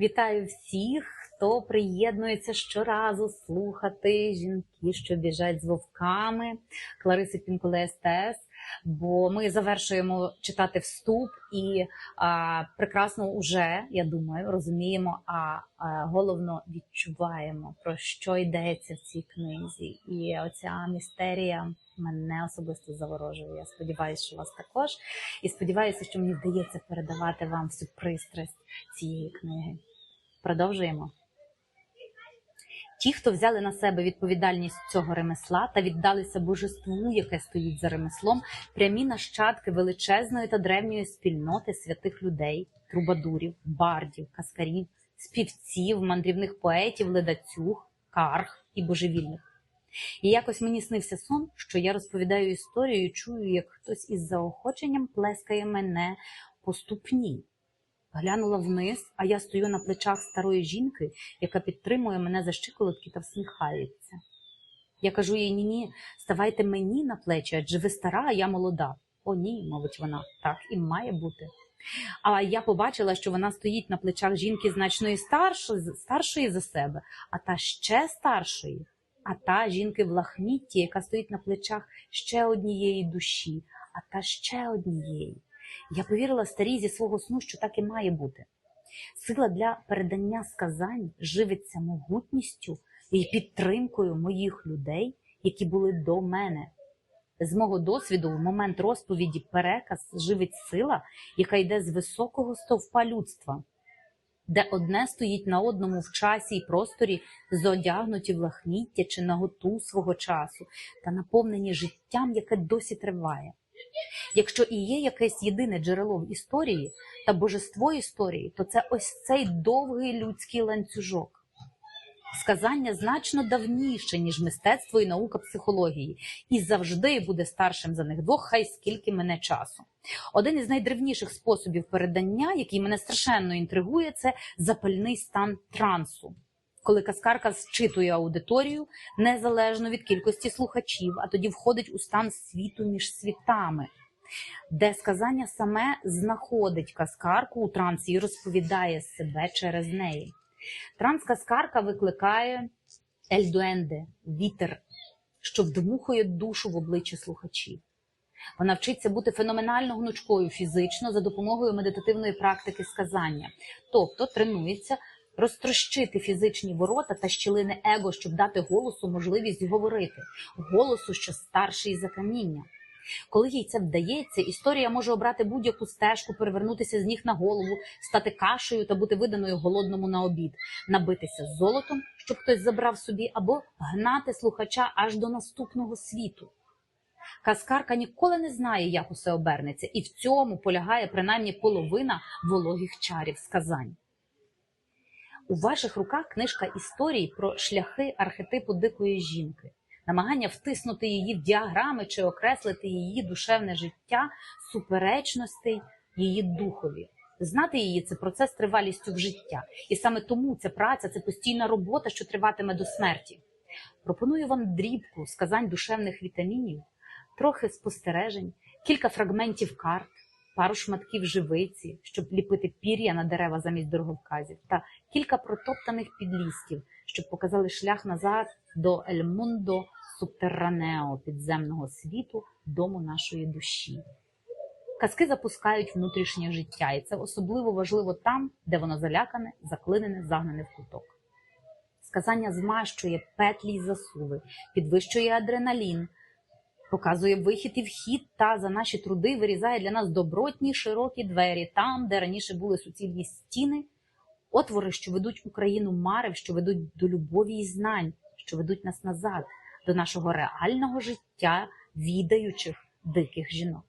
Вітаю всіх, хто приєднується щоразу слухати жінки, що біжать з вовками Клариси Пінкуле СТС. Бо ми завершуємо читати вступ і а, прекрасно уже, я думаю, розуміємо, а, а головно відчуваємо, про що йдеться в цій книзі. І оця містерія мене особисто заворожує. Я сподіваюся, що вас також. І сподіваюся, що мені вдається передавати вам всю пристрасть цієї книги. Продовжуємо. Ті, хто взяли на себе відповідальність цього ремесла та віддалися божеству, яке стоїть за ремеслом, прямі нащадки величезної та древньої спільноти святих людей, трубадурів, бардів, каскарів, співців, мандрівних поетів, ледацюг, карг і божевільних. І якось мені снився сон, що я розповідаю історію і чую, як хтось із заохоченням плескає мене по ступні. Глянула вниз, а я стою на плечах старої жінки, яка підтримує мене за щиколотки та всміхається. Я кажу їй: ні, ні, ставайте мені на плечі, адже ви стара, а я молода. О, ні, мовить вона, так і має бути. А я побачила, що вона стоїть на плечах жінки значної старшої, старшої за себе, а та ще старшої, а та жінки в лахмітті, яка стоїть на плечах ще однієї душі, а та ще однієї. Я повірила старій зі свого сну, що так і має бути. Сила для передання сказань живиться могутністю і підтримкою моїх людей, які були до мене. З мого досвіду, в момент розповіді переказ живить сила, яка йде з високого стовпа людства, де одне стоїть на одному в часі і просторі, зодягнуті в лахміття чи наготу свого часу, та наповнені життям, яке досі триває. Якщо і є якесь єдине джерело в історії та божество історії, то це ось цей довгий людський ланцюжок. Сказання значно давніше, ніж мистецтво і наука психології, і завжди буде старшим за них двох, хай скільки мене часу. Один із найдревніших способів передання, який мене страшенно інтригує, це запальний стан трансу. Коли казкарка зчитує аудиторію незалежно від кількості слухачів, а тоді входить у стан світу між світами, де сказання саме знаходить казкарку у трансі і розповідає себе через неї. Транс-казкарка викликає ельдуенде, вітер, що вдмухує душу в обличчя слухачів. Вона вчиться бути феноменально гнучкою фізично за допомогою медитативної практики сказання, тобто тренується розтрощити фізичні ворота та щілини его, щоб дати голосу можливість говорити, голосу, що старший за каміння. Коли їй це вдається, історія може обрати будь-яку стежку, перевернутися з ніг на голову, стати кашею та бути виданою голодному на обід, набитися золотом, щоб хтось забрав собі, або гнати слухача аж до наступного світу. Казкарка ніколи не знає, як усе обернеться, і в цьому полягає принаймні половина вологих чарів сказань. У ваших руках книжка історій про шляхи архетипу дикої жінки, намагання втиснути її в діаграми чи окреслити її душевне життя, суперечностей її духові. Знати її це процес тривалістю в життя, і саме тому ця праця це постійна робота, що триватиме до смерті. Пропоную вам дрібку сказань душевних вітамінів, трохи спостережень, кілька фрагментів карт, пару шматків живиці, щоб ліпити пір'я на дерева замість дороговказів, та кілька протоптаних підлісків, щоб показали шлях назад до Ельмундо Субтерранео, підземного світу, дому нашої душі. Казки запускають внутрішнє життя, і це особливо важливо там, де воно залякане, заклинене, загнане в куток. Сказання змащує петлі й засуви, підвищує адреналін, показує вихід і вхід та за наші труди вирізає для нас добротні широкі двері там, де раніше були суцільні стіни, отвори, що ведуть Україну марив, що ведуть до любові і знань, що ведуть нас назад, до нашого реального життя, відаючих диких жінок.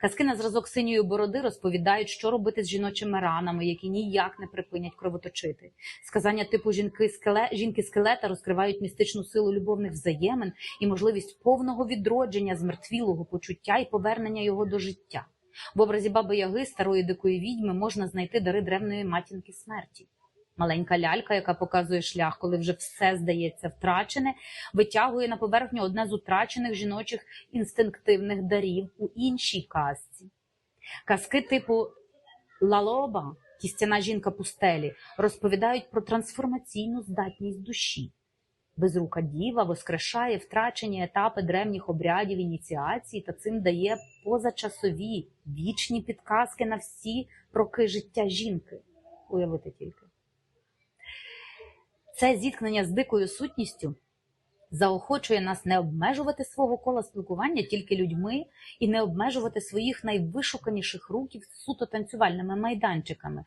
Казки на зразок синьої бороди розповідають, що робити з жіночими ранами, які ніяк не припинять кровоточити. Сказання типу жінки скеле жінки скелета розкривають містичну силу любовних взаємин і можливість повного відродження змертвілого почуття і повернення його до життя. В образі баби Яги, старої дикої відьми, можна знайти дари древної матінки смерті. Маленька лялька, яка показує шлях, коли вже все здається втрачене, витягує на поверхню одне з утрачених жіночих інстинктивних дарів у іншій казці. Казки типу Лалоба Кістяна жінка пустелі розповідають про трансформаційну здатність душі. Безрука діва воскрешає втрачені етапи древніх обрядів ініціації та цим дає позачасові вічні підказки на всі роки життя жінки. Уявити тільки. Це зіткнення з дикою сутністю заохочує нас не обмежувати свого кола спілкування тільки людьми і не обмежувати своїх найвишуканіших руків суто танцювальними майданчиками,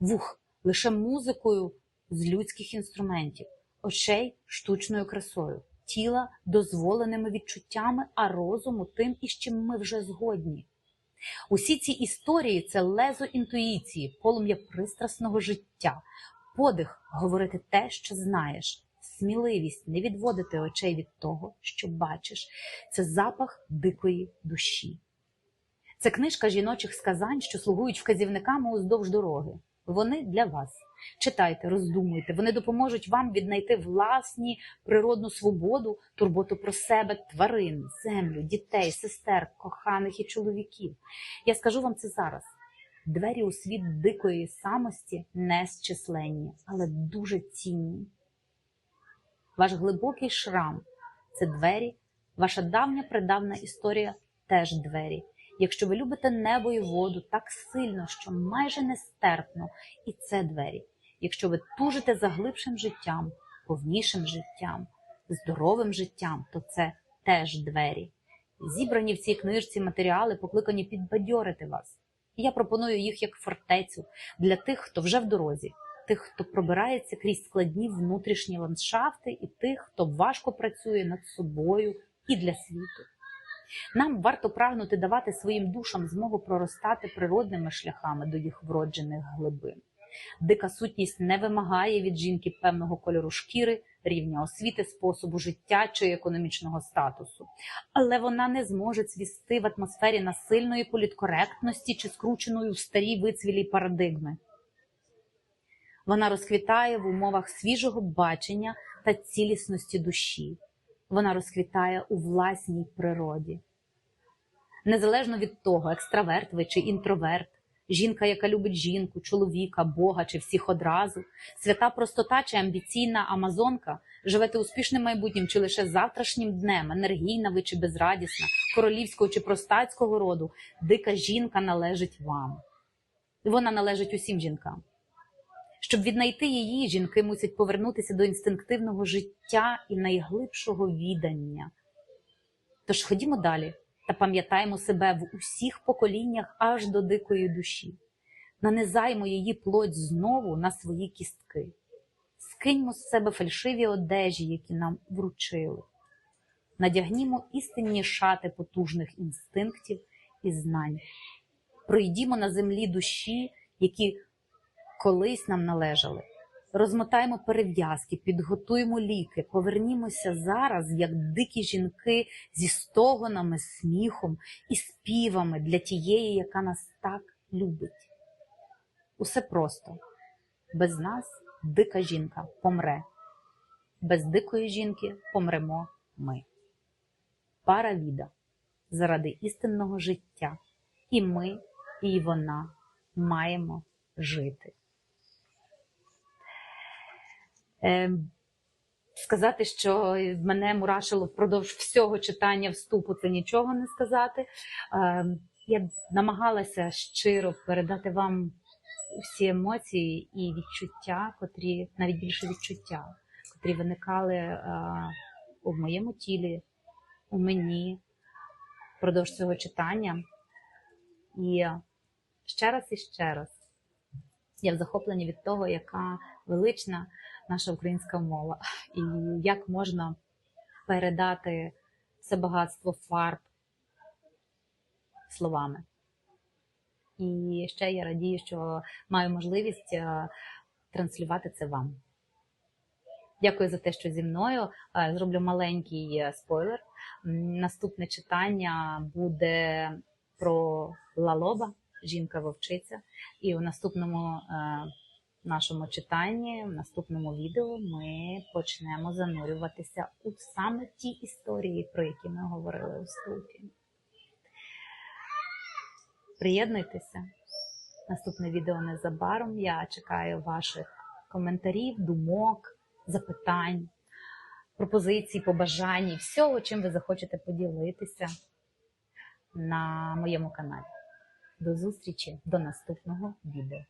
вух лише музикою з людських інструментів, очей штучною красою, тіла дозволеними відчуттями, а розуму тим, із чим ми вже згодні. Усі ці історії це лезо інтуїції, полум'я пристрасного життя, подих говорити те, що знаєш, сміливість не відводити очей від того, що бачиш. Це запах дикої душі. Це книжка жіночих сказань, що слугують вказівниками уздовж дороги. Вони для вас. Читайте, роздумуйте, вони допоможуть вам віднайти власні природну свободу, турботу про себе, тварин, землю, дітей, сестер, коханих і чоловіків. Я скажу вам це зараз. Двері у світ дикої самості незчисленні, але дуже цінні. Ваш глибокий шрам це двері, ваша давня придавна історія теж двері. Якщо ви любите небо і воду так сильно, що майже нестерпно, і це двері. Якщо ви тужите за глибшим життям, повнішим життям, здоровим життям, то це теж двері. Зібрані в цій книжці матеріали покликані підбадьорити вас. Я пропоную їх як фортецю для тих, хто вже в дорозі, тих, хто пробирається крізь складні внутрішні ландшафти, і тих, хто важко працює над собою і для світу. Нам варто прагнути давати своїм душам змогу проростати природними шляхами до їх вроджених глибин. Дика сутність не вимагає від жінки певного кольору шкіри, рівня освіти, способу життя чи економічного статусу, але вона не зможе цвісти в атмосфері насильної політкоректності чи скрученої в старій вицвілій парадигми. Вона розквітає в умовах свіжого бачення та цілісності душі. Вона розквітає у власній природі. Незалежно від того, екстраверт ви чи інтроверт, жінка, яка любить жінку, чоловіка, Бога чи всіх одразу, свята простота чи амбіційна амазонка, живете успішним майбутнім чи лише завтрашнім днем, енергійна ви чи безрадісна, королівського чи простацького роду, дика жінка належить вам. Вона належить усім жінкам. Щоб віднайти її, жінки мусять повернутися до інстинктивного життя і найглибшого відання. Тож ходімо далі та пам'ятаємо себе в усіх поколіннях аж до дикої душі, нанизаймо її плоть знову на свої кістки, скиньмо з себе фальшиві одежі, які нам вручили, надягнімо істинні шати потужних інстинктів і знань, пройдімо на землі душі, які колись нам належали. Розмотаємо перев'язки, підготуємо ліки, повернімося зараз, як дикі жінки зі стогонами, сміхом і співами для тієї, яка нас так любить. Усе просто без нас дика жінка помре, без дикої жінки помремо ми. Пара віда заради істинного життя, і ми, і вона маємо жити. Сказати, що мене мурашило впродовж всього читання вступу, це нічого не сказати. Е, я намагалася щиро передати вам всі емоції і відчуття, котрі навіть більше відчуття, котрі виникали е, у моєму тілі, у мені впродовж цього читання. І ще раз і ще раз я в захопленні від того, яка велична наша українська мова, і як можна передати це багатство фарб словами. І ще я радію, що маю можливість е, транслювати це вам. Дякую за те, що зі мною. Е, зроблю маленький е, спойлер. Наступне читання буде про Лалоба, жінка-вовчиця. І у наступному нашому читанні, в наступному відео, ми почнемо занурюватися у саме ті історії, про які ми говорили у ступі. Приєднуйтеся, Наступне відео незабаром. Я чекаю ваших коментарів, думок, запитань, пропозицій, побажань, і всього, чим ви захочете поділитися на моєму каналі. До зустрічі до наступного відео.